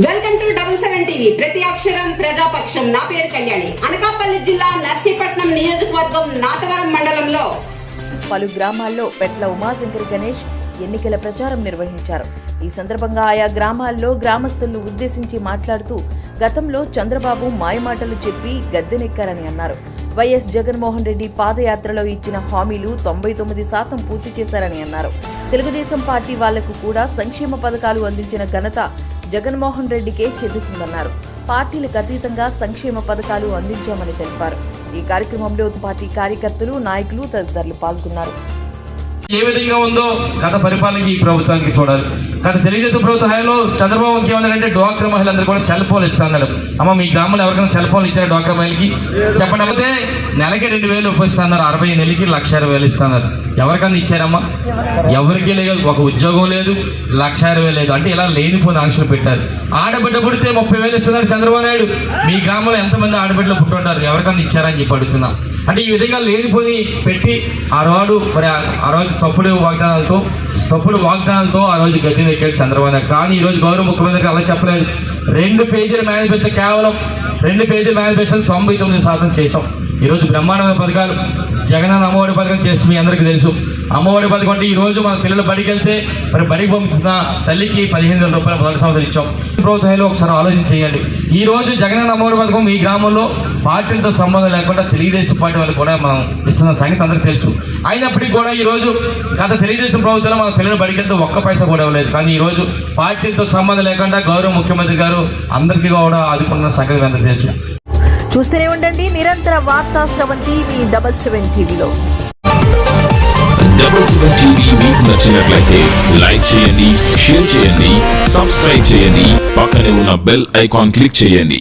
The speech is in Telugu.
Welcome to double seven TV. ప్రతి అక్షరం ప్రజాపక్షం. నా పేరు కళ్యాణి. అనకాపల్లి జిల్లా నర్సీపట్నం నియోజకవర్గం నాతవరం మండలంలో పలు గ్రామాల్లో పెట్ల ఉమాశంకర్ గణేష్ ఎన్నికల ప్రచారం నిర్వహించారు. ఈ సందర్భంగా ఆయా గ్రామాల్లో గ్రామస్తులను ఉద్దేశించి మాట్లాడుతూ గతంలో చంద్రబాబు మాయమాటలు చెప్పి గద్దెనెక్కారని అన్నారు. వైఎస్ జగన్మోహన్ రెడ్డి పాదయాత్రలో ఇచ్చిన హామీలు తొంభై తొమ్మిది శాతం పూర్తి చేశారని అన్నారు. తెలుగుదేశం పార్టీ వాళ్ళకు కూడా సంక్షేమ పథకాలు అందించిన ఘనత జగన్మోహన్ రెడ్డికే చెందుతుందన్నారు. పార్టీలకు అతీతంగా సంక్షేమ పథకాలు అందించామని తెలిపారు. ఈ కార్యక్రమంలో పార్టీ కార్యకర్తలు నాయకులు తదితరులు పాల్గొన్నారు. ఏ విధంగా ఉందో గత పరిపాలనకి ఈ ప్రభుత్వానికి చూడాలి. గత తెలుగుదేశం ప్రభుత్వ హయాంలో చంద్రబాబు ఇంకేమన్నారంటే డ్వాక్రా మహిళలందరూ కూడా సెల్ ఫోన్లు ఇస్తున్నారు అమ్మ మీ గ్రామంలో ఎవరికైనా సెల్ ఫోన్లు ఇచ్చారు డ్వాక్రా మహిళకి చెప్పండి అయితే నెలకి రెండు వేలు ఉపయోగిస్తున్నారు అరవై నెలకి లక్ష ఇరవై వేలు ఇస్తున్నారు ఎవరికన్నా ఇచ్చారమ్మా? ఎవరికీ లేదు ఒక ఉద్యోగం లేదు లక్ష ఇరవై లేదు. అంటే ఇలా లేనిపోయిన ఆంక్షలు పెట్టారు. ఆడబిడ్డ పుడితే ముప్పై వేలు ఇస్తున్నారు చంద్రబాబు నాయుడు. మీ గ్రామంలో ఎంతమంది ఆడబిడ్డలు పుట్టుంటారు? ఎవరికన్నా ఇచ్చారని చెప్పి అడుగుతున్నా. అంటే ఈ విధంగా లేనిపోయి పెట్టి ఆ రోజు మరి ఆ రోజు తప్పుడు వాగ్దానాలతో తప్పుడు వాగ్దానాలతో ఆ రోజు గద్దె చంద్రబాబు కానీ ఈ రోజు గౌరవ ముఖ్యమంత్రి అలా చెప్పలేదు. రెండు పేజీల మేనిఫెస్టో కేవలం రెండు పేజీల మేనిఫెస్టో తొంభై తొమ్మిది శాతం చేసాం ఈ రోజు బ్రహ్మాండమైన పథకాలు జగనన్న అమ్మఒడి పథకం చేసి మీ అందరికీ తెలుసు. అమ్మఒడి పథకం అంటే ఈరోజు మన పిల్లలు బడికి వెళ్తే మరి బడికి పంపించిన తల్లికి పదిహేను వేల రూపాయలు మొదటి సంవత్సరం ఇచ్చాం. ప్రభుత్వంలో ఒకసారి ఆలోచన చేయండి. ఈ రోజు జగనన్న అమ్మఒడి పథకం ఈ గ్రామంలో పార్టీలతో సంబంధం లేకుండా తెలుగుదేశం పార్టీ వాళ్ళు కూడా మనం ఇస్తున్న సంగతి అందరికీ తెలుసు. అయినప్పటికీ కూడా ఈ రోజు గత తెలుగుదేశం ప్రభుత్వంలో మన పిల్లలు బడికి వెళ్తే ఒక్క పైసా కూడా ఇవ్వలేదు. కానీ ఈ రోజు పార్టీలతో సంబంధం లేకుండా గౌరవ ముఖ్యమంత్రి గారు అందరికీ కూడా ఆదుకున్న సంగతి అందరికీ తెలుసు. చూస్తూనే ఉండండి నిరంతర వార్తా స్రవంతి మీ డబల్ సెవెన్ టీవీలో. డబుల్ సెవెన్ టీవీ మీకు నచ్చినట్లయితే లైక్ చేయండి షేర్ చేయండి సబ్స్క్రైబ్ చేయండి పక్కనే ఉన్న బెల్ ఐకాన్ క్లిక్ చేయండి.